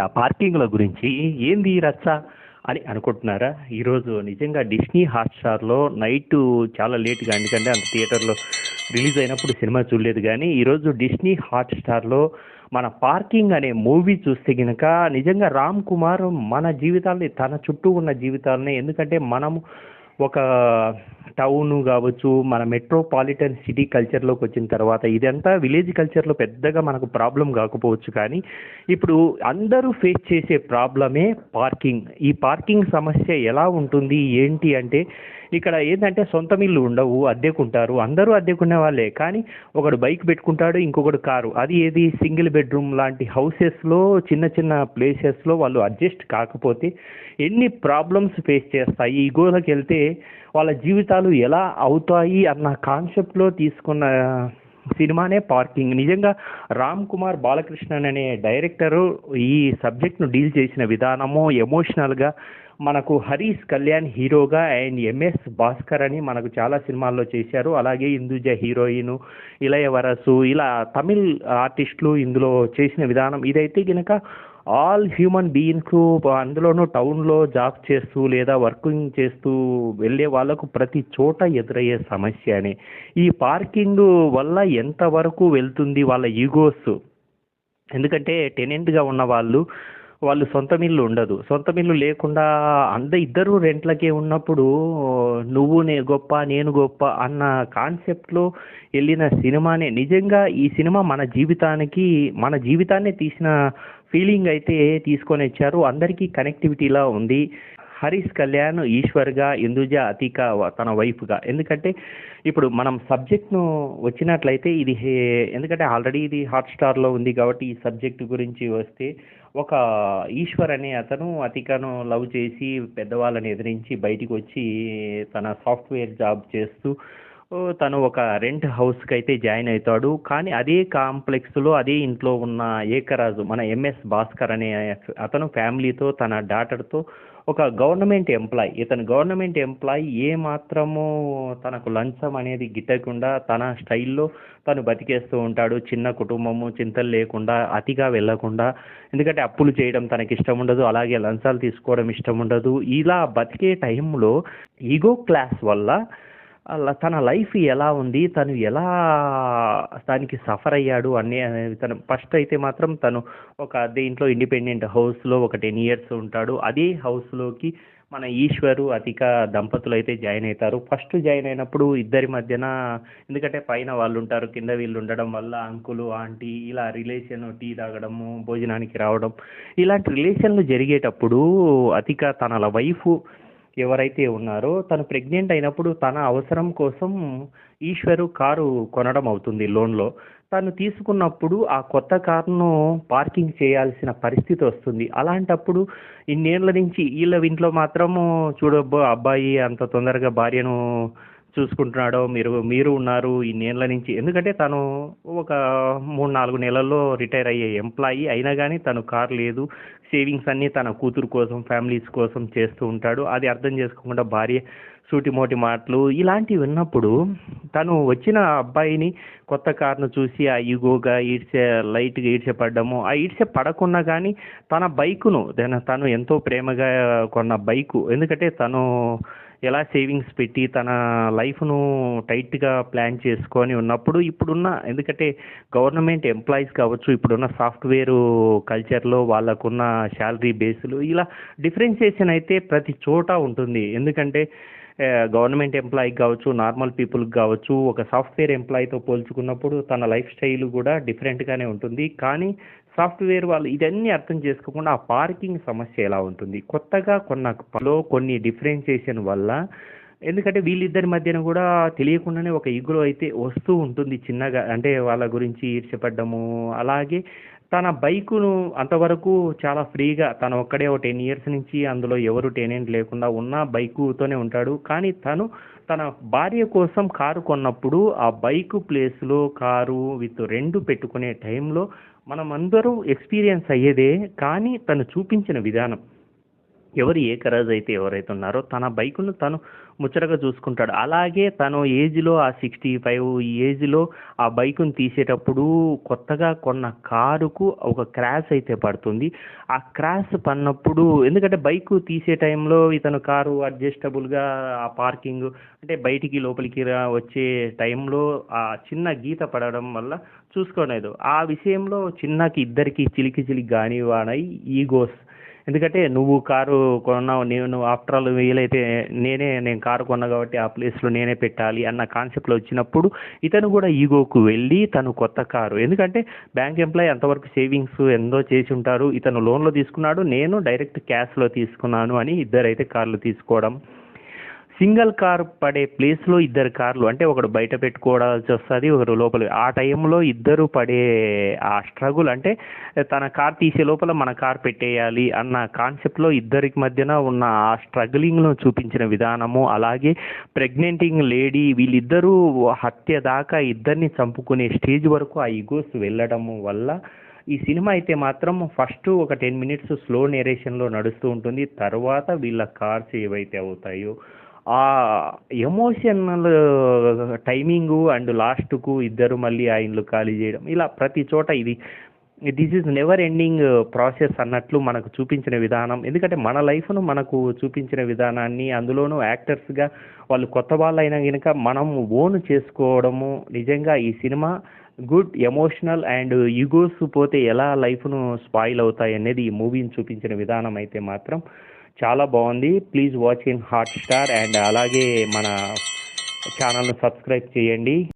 ఆ పార్కింగ్ల గురించి ఏంది రచ్చ అని అనుకుంటున్నారా? ఈరోజు నిజంగా డిస్నీ హాట్స్టార్లో నైట్ చాలా లేట్గా ఎందుకంటే అంత థియేటర్లో రిలీజ్ అయినప్పుడు సినిమా చూడలేదు కానీ ఈరోజు డిస్నీ హాట్స్టార్లో మన పార్కింగ్ అనే మూవీ చూస్తే గనక నిజంగా రామ్ కుమార్ మన జీవితాల్ని తన చుట్టూ ఉన్న జీవితాలని ఎందుకంటే మనము ఒక టౌన్ కావచ్చు మన మెట్రోపాలిటన్ సిటీ కల్చర్లోకి వచ్చిన తర్వాత ఇదంతా విలేజ్ కల్చర్లో పెద్దగా మనకు ప్రాబ్లం కాకపోవచ్చు కానీ ఇప్పుడు అందరూ ఫేస్ చేసే ప్రాబ్లమే పార్కింగ్ ఈ పార్కింగ్ సమస్య ఎలా ఉంటుంది? ఏంటి అంటే ఇక్కడ ఏంటంటే సొంత ఇల్లు ఉండవు అద్దెకుంటారు. అందరూ అద్దెకునే వాళ్ళే. కానీ ఒకడు బైక్ పెట్టుకుంటాడు ఇంకొకడు కారు. అది ఏది? సింగిల్ బెడ్రూమ్ లాంటి హౌసెస్లో చిన్న చిన్న ప్లేసెస్లో వాళ్ళు అడ్జస్ట్ కాకపోతే ఎన్ని ప్రాబ్లమ్స్ ఫేస్ చేస్తాయి? ఈ వెళ్తే వాళ్ళ జీవితాలు ఎలా అవుతాయి అన్న కాన్సెప్ట్లో తీసుకున్న సినిమానే పార్కింగ్. నిజంగా రామ్ కుమార్ బాలకృష్ణన్ అనే డైరెక్టరు ఈ సబ్జెక్ట్ను డీల్ చేసిన విధానము ఎమోషనల్గా మనకు హరీష్ కళ్యాణ్ హీరోగా అండ్ ఎంఎస్ భాస్కర్ అని మనకు చాలా సినిమాల్లో చేశారు. అలాగే ఇందుజ హీరోయిన్ ఇలయవరసు ఇలా తమిళ్ ఆర్టిస్టులు ఇందులో చేసిన విధానం. ఇదైతే కనుక ఆల్ హ్యూమన్ బీయింగ్స్ అందులోనూ టౌన్లో జాబ్ చేస్తూ లేదా వర్కింగ్ చేస్తూ వెళ్ళే వాళ్ళకు ప్రతి చోట ఎదురయ్యే సమస్య అని ఈ పార్కింగ్ వల్ల ఎంతవరకు వెళ్తుంది వాళ్ళ ఈగోస్? ఎందుకంటే టెనెంట్గా ఉన్న వాళ్ళు వాళ్ళు సొంత మిల్లు ఉండదు. సొంత మిల్లు లేకుండా అంద ఇద్దరు రెంట్లకే ఉన్నప్పుడు నువ్వు నే గొప్ప నేను గొప్ప అన్న కాన్సెప్ట్లో వెళ్ళిన సినిమానే. నిజంగా ఈ సినిమా మన జీవితానికి మన జీవితాన్నే తీసిన ఫీలింగ్ అయితే తీసుకొని వచ్చారు. అందరికీ కనెక్టివిటీలా ఉంది. హరీష్ కళ్యాణ్ ఈశ్వర్గా ఇందుజ అతిక తన వైఫ్గా. ఎందుకంటే ఇప్పుడు మనం సబ్జెక్ట్ను వచ్చినట్లయితే ఇది హే- ఎందుకంటే ఆల్రెడీ ఇది హాట్స్టార్లో ఉంది కాబట్టి ఈ సబ్జెక్ట్ గురించి వస్తే ఒక ఈశ్వర్ అనే అతను అతికను లవ్ చేసి పెద్దవాళ్ళని ఎదిరించి బయటికి వచ్చి తన సాఫ్ట్వేర్ జాబ్ చేస్తూ తను ఒక రెంట్ హౌస్కి అయితే జాయిన్ అవుతాడు. కానీ అదే కాంప్లెక్స్లో అదే ఇంట్లో ఉన్న ఏకరాజు మన ఎంఎస్ భాస్కర్ అనే అతను ఫ్యామిలీతో తన డాటర్తో ఒక గవర్నమెంట్ ఎంప్లాయ్. ఇతను గవర్నమెంట్ ఎంప్లాయ్ ఏ మాత్రము తనకు లంచం అనేది గిట్టకుండా తన స్టైల్లో తను బతికేస్తూ ఉంటాడు. చిన్న కుటుంబము చింతలు లేకుండా అతిగా వెళ్ళకుండా. ఎందుకంటే అప్పులు చేయడం తనకి ఇష్టం ఉండదు. అలాగే లంచాలు తీసుకోవడం ఇష్టం ఉండదు. ఇలా బతికే టైంలో ఈగో క్లాస్ వల్ల తన లైఫ్ ఎలా ఉంది తను ఎలా దానికి సఫర్ అయ్యాడు అనే తను ఫస్ట్ అయితే మాత్రం తను ఒక దీంట్లో ఇండిపెండెంట్ హౌస్లో ఒక టెన్ ఇయర్స్ ఉంటాడు. అదే హౌస్లోకి మన ఈశ్వరు అతిక దంపతులు అయితే జాయిన్ అవుతారు. ఫస్ట్ జాయిన్ అయినప్పుడు ఇద్దరి మధ్యన ఎందుకంటే పైన వాళ్ళు ఉంటారు కింద వీళ్ళు ఉండడం వల్ల అంకులు ఆంటీ ఇలా రిలేషన్ టీ తాగడము భోజనానికి రావడం ఇలాంటి రిలేషన్లు జరిగేటప్పుడు అతిక తన వైఫ్ ఎవరైతే ఉన్నారో తను ప్రెగ్నెంట్ అయినప్పుడు తన అవసరం కోసం ఈశ్వరు కారు కొనడం అవుతుంది లోన్లో. తను తీసుకున్నప్పుడు ఆ కొత్త కారును పార్కింగ్ చేయాల్సిన పరిస్థితి వస్తుంది. అలాంటప్పుడు ఇన్నేళ్ళ నుంచి వీళ్ళ ఇంట్లో మాత్రము చూడబ్బో అబ్బాయి అంత తొందరగా భార్యను చూసుకుంటున్నాడో మీరు మీరు ఉన్నారు ఇన్నేళ్ళ నుంచి. ఎందుకంటే తను ఒక మూడు నాలుగు నెలల్లో రిటైర్ అయ్యే ఎంప్లాయీ అయినా కానీ తను కార్ లేదు. సేవింగ్స్ అన్నీ తన కూతురు కోసం ఫ్యామిలీస్ కోసం చేస్తూ ఉంటాడు. అది అర్థం చేసుకోకుండా భార్య సూటిమోటి మాటలు ఇలాంటివి విన్నప్పుడు తను వచ్చిన అబ్బాయిని కొత్త కార్ను చూసి ఆ ఈగోగా ఈడ్చే లైట్గా ఈడ్చపడ్డము. ఆ ఈడ్చే పడకున్నా కానీ తన బైకును తన- తను ఎంతో ప్రేమగా కొన్న బైకు. ఎందుకంటే తను ఎలా సేవింగ్స్ పెట్టి తన లైఫ్ను టైట్గా ప్లాన్ చేసుకొని ఉన్నప్పుడు ఇప్పుడున్న ఎందుకంటే గవర్నమెంట్ ఎంప్లాయీస్ కావచ్చు ఇప్పుడున్న సాఫ్ట్వేర్ కల్చర్లో వాళ్ళకున్న శాలరీ బేస్లు ఇలా డిఫరెన్షియేషన్ అయితే ప్రతి చోట ఉంటుంది. ఎందుకంటే గవర్నమెంట్ ఎంప్లాయీకి కావచ్చు నార్మల్ పీపుల్కి కావచ్చు ఒక సాఫ్ట్వేర్ ఎంప్లాయీతో పోల్చుకున్నప్పుడు తన లైఫ్ స్టైల్ కూడా డిఫరెంట్గానే ఉంటుంది. కానీ సాఫ్ట్వేర్ వాళ్ళు ఇదన్నీ అర్థం చేసుకోకుండా ఆ పార్కింగ్ సమస్య ఎలా ఉంటుంది? కొత్తగా కొన్న పలో కొన్ని డిఫరెన్షియేషన్ వల్ల ఎందుకంటే వీళ్ళిద్దరి మధ్యన కూడా తెలియకుండానే ఒక ఈగో అయితే వస్తూ ఉంటుంది చిన్నగా. అంటే వాళ్ళ గురించి ఈర్చపడ్డము అలాగే తన బైకును అంతవరకు చాలా ఫ్రీగా తను ఒక్కడే ఒక టెన్ ఇయర్స్ నుంచి అందులో ఎవరు టెనెంట్ లేకుండా ఉన్న బైకుతోనే ఉంటాడు. కానీ తను తన భార్య కోసం కారు కొన్నప్పుడు ఆ బైకు ప్లేస్లో కారు విత్ రెండు పెట్టుకునే టైంలో మనం అందరూ ఎక్స్పీరియన్స్ అయ్యేదే. కానీ తను చూపించిన విధానం ఎవరు ఏ కరాజ్ అయితే ఎవరైతే ఉన్నారో తన బైకును తను ముచ్చటగా చూసుకుంటాడు. అలాగే తను ఏజ్లో ఆ సిక్స్టీ ఫైవ్ ఈ ఏజ్లో ఆ బైకును తీసేటప్పుడు కొత్తగా కొన్న కారుకు ఒక క్రాష్ అయితే పడుతుంది. ఆ క్రాష్ పడినప్పుడు ఎందుకంటే బైక్ తీసే టైంలో ఇతను కారు అడ్జస్టబుల్గా ఆ పార్కింగ్ అంటే బయటికి లోపలికి రా వచ్చే టైంలో ఆ చిన్న గీత పడడం వల్ల చూసుకోలేదు. ఆ విషయంలో చిన్నకి ఇద్దరికి చిలికి చిలికి గానివాడై ఈగోస్ ఎందుకంటే నువ్వు కారు కొన్నావు నేను ఆఫ్టర్ ఆల్ వీలైతే నేనే నేను కారు కొన్నా కాబట్టి ఆ ప్లేస్లో నేనే పెట్టాలి అన్న కాన్సెప్ట్లో వచ్చినప్పుడు ఇతను కూడా ఈగోకు వెళ్ళి తను కొత్త కారు. ఎందుకంటే బ్యాంక్ ఎంప్లాయ్ అంతవరకు సేవింగ్స్ ఎంతో చేసి ఉంటారు ఇతను లోన్లో తీసుకున్నాడు నేను డైరెక్ట్ క్యాష్లో తీసుకున్నాను అని ఇద్దరైతే కార్లు తీసుకోవడం. సింగిల్ కార్ పడే ప్లేస్లో ఇద్దరు కార్లు అంటే ఒకడు బయట పెట్టుకోవాల్సి వస్తుంది ఒకరు లోపల. ఆ టైంలో ఇద్దరు పడే ఆ స్ట్రగుల్ అంటే తన కార్ తీసే లోపల మన కార్ పెట్టేయాలి అన్న కాన్సెప్ట్లో ఇద్దరికి మధ్యన ఉన్న ఆ స్ట్రగ్లింగ్లో చూపించిన విధానము అలాగే ప్రెగ్నెంటింగ్ లేడీ వీళ్ళిద్దరూ హత్య దాకా ఇద్దరిని చంపుకునే స్టేజ్ వరకు ఆ ఈగోస్ వెళ్ళడము వల్ల ఈ సినిమా అయితే మాత్రం ఫస్ట్ ఒక టెన్ మినిట్స్ స్లో నేరేషన్లో నడుస్తూ ఉంటుంది. తర్వాత వీళ్ళ కార్స్ ఏవైతే అవుతాయో ఆ ఎమోషనల్ టైమింగు అండ్ లాస్ట్కు ఇద్దరు మళ్ళీ ఆ ఇండ్లు ఖాళీ చేయడం. ఇలా ప్రతి చోట ఇది this is never ending process అన్నట్లు మనకు చూపించిన విధానం. ఎందుకంటే మన లైఫ్ను మనకు చూపించిన విధానాన్ని అందులోనూ యాక్టర్స్గా వాళ్ళు కొత్త వాళ్ళు అయినా కనుక మనం ఓన్ చేసుకోవడము. నిజంగా ఈ cinema good emotional and egos పోతే ఎలా లైఫ్ను స్పాయిల్ అవుతాయి అనేది ఈ మూవీని చూపించిన విధానం అయితే మాత్రం చాలా బాగుంది. Please watch in Hotstar and అలాగే మన ఛానల్ను సబ్స్క్రైబ్ చేయండి.